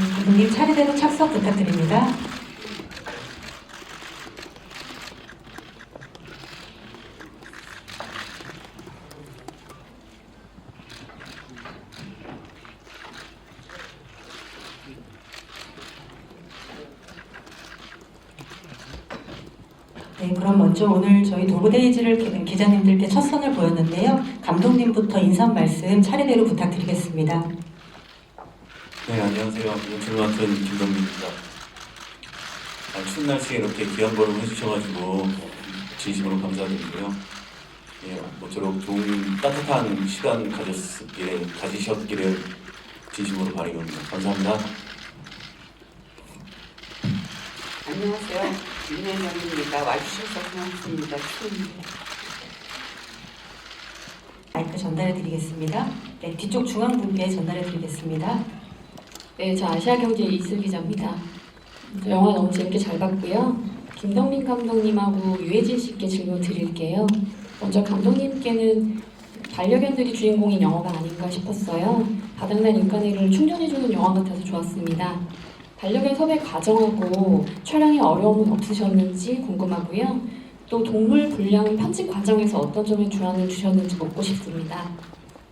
감독님 차례대로 착석 부탁드립니다. 네, 그럼 먼저 오늘 저희 도보데이즈를 기- 기자님들께 첫 선을 보였는데요. 감독님부터 인사 말씀 차례대로 부탁드리겠습니다. 네, 안녕하세요. 연출 맡은 김동민입니다. 아, 추운 날씨에 이렇게 귀한 걸음 해주셔가지고 진심으로 감사드리고요. 예, 모쪼록 좋은 따뜻한 시간 가졌기를, 가지셨기를 진심으로 바라봅니다. 감사합니다. 안녕하세요. 윤혜정입니다. 와주셔서 고맙습니다. 추운데. 마이크 전달해 드리겠습니다. 네, 뒤쪽 중앙 분께 전달해 드리겠습니다. 네, 저 아시아경제 이슬 기자입니다. 영화 너무 재밌게 잘 봤고요. 김덕민 감독님하고 유해진 씨께 질문 드릴게요. 먼저 감독님께는 반려견들이 주인공인 영화가 아닌가 싶었어요. 바닥난 인간애를 충전해주는 영화 같아서 좋았습니다. 반려견 섭외 과정하고 촬영에 어려움은 없으셨는지 궁금하고요. 또 동물 분량 편집 과정에서 어떤 점에 주안을 주셨는지 묻고 싶습니다.